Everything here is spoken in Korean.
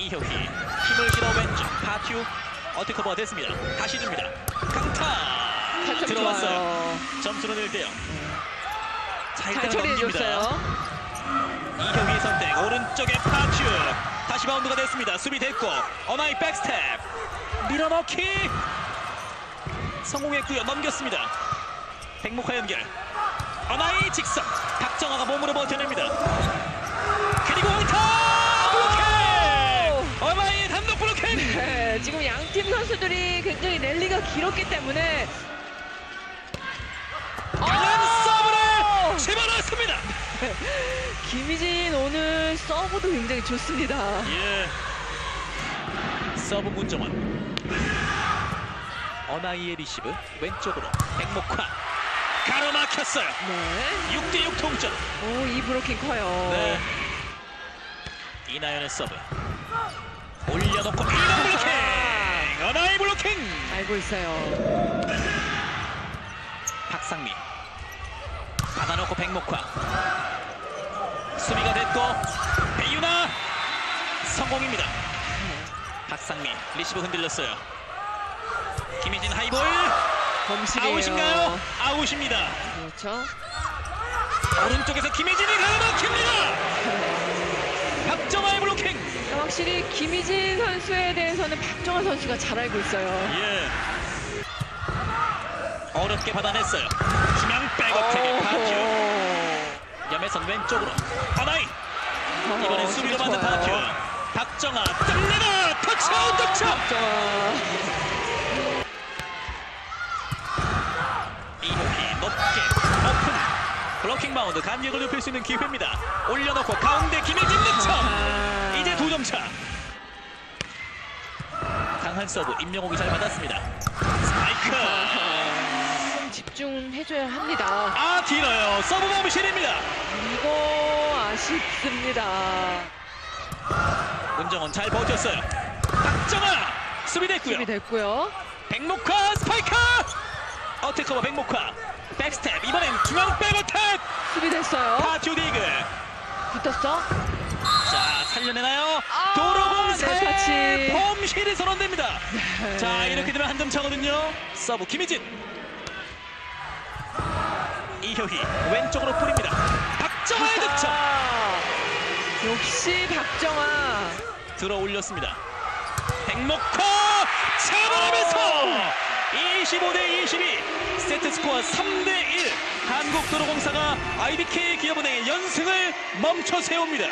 이효희 힘을 실어 왼쪽 파튜 어택 커버가 됐습니다. 다시 줍니다. 강타 들어왔어요. 좋아요. 점수는 1대0. 자잘 일단은 넘깁니다. 처리해줬어요. 이효희 선택 오른쪽에 파튜 다시 바운드가 됐습니다. 수비 됐고 어나이 백스텝 밀어넣기 성공했고요. 넘겼습니다. 백목화 연결 어나이 직선 박정아가 몸으로 버텨냅니다. 양 선수들이 굉장히 랠리가 길었기 때문에 강한 아! 서브를 집어넣습니다. 김희진 오늘 서브도 굉장히 좋습니다. 예. 서브 문정원. 어나이의 리시브 왼쪽으로 백목화 가로막혔어요. 네. 6대6 동점. 오, 이 브로킹 커요. 네. 이나연의 서브. 올려놓고 이런 블로킹. 어나이 블로킹. 알고 있어요. 박상미. 받아놓고 백목화. 수비가 됐고 배유나 성공입니다. 박상미 리시브 흔들렸어요. 김희진 하이볼 범실이에요. 아웃인가요? 아웃입니다. 그렇죠. 오른쪽에서 김혜진이 가로막힙니다. 확실히 김희진 선수에 대해서는 박정아 선수가 잘 알고 있어요. 예. 어렵게 받아냈어요. 김양 백어택의 파튜. 염혜선 왼쪽으로 하나이. 이번엔 어, 수비로 좋아요. 만든 파튜. 박정아 뜹니다. 터치아웃 득점. 이효희 높게 오픈. 블로킹 바운드 간격을 높일 수 있는 기회입니다. 올려놓고 가운데 김혜진 득점. 아하. 이제 두점 차. 강한 서브 임명옥이 잘 받았습니다. 스파이크. 좀 집중해줘야 합니다. 아 길어요. 서브 범실입니다. 이거 아쉽습니다. 문정원 잘 버텼어요. 박정아 수비됐고요. 준비됐고요. 백목화 스파이크. 어택커버 백목화. 백스텝 이번엔 중앙 백어택. 수비됐어요. 파튜 디그. 붙었어. 자 살려내나요? 아, 도로공사의 네. 범실이 선언됩니다. 자 이렇게 되면 한 점 차거든요. 서브 김희진. 이효희 왼쪽으로 뿌립니다. 박정아의 득점. 역시 박정아. 들어 올렸습니다. 백목화 잡아내면서 25대 22 세트 스코어 3대 1 한국도로공사가 IBK 기업은행의 연승을 멈춰 세웁니다.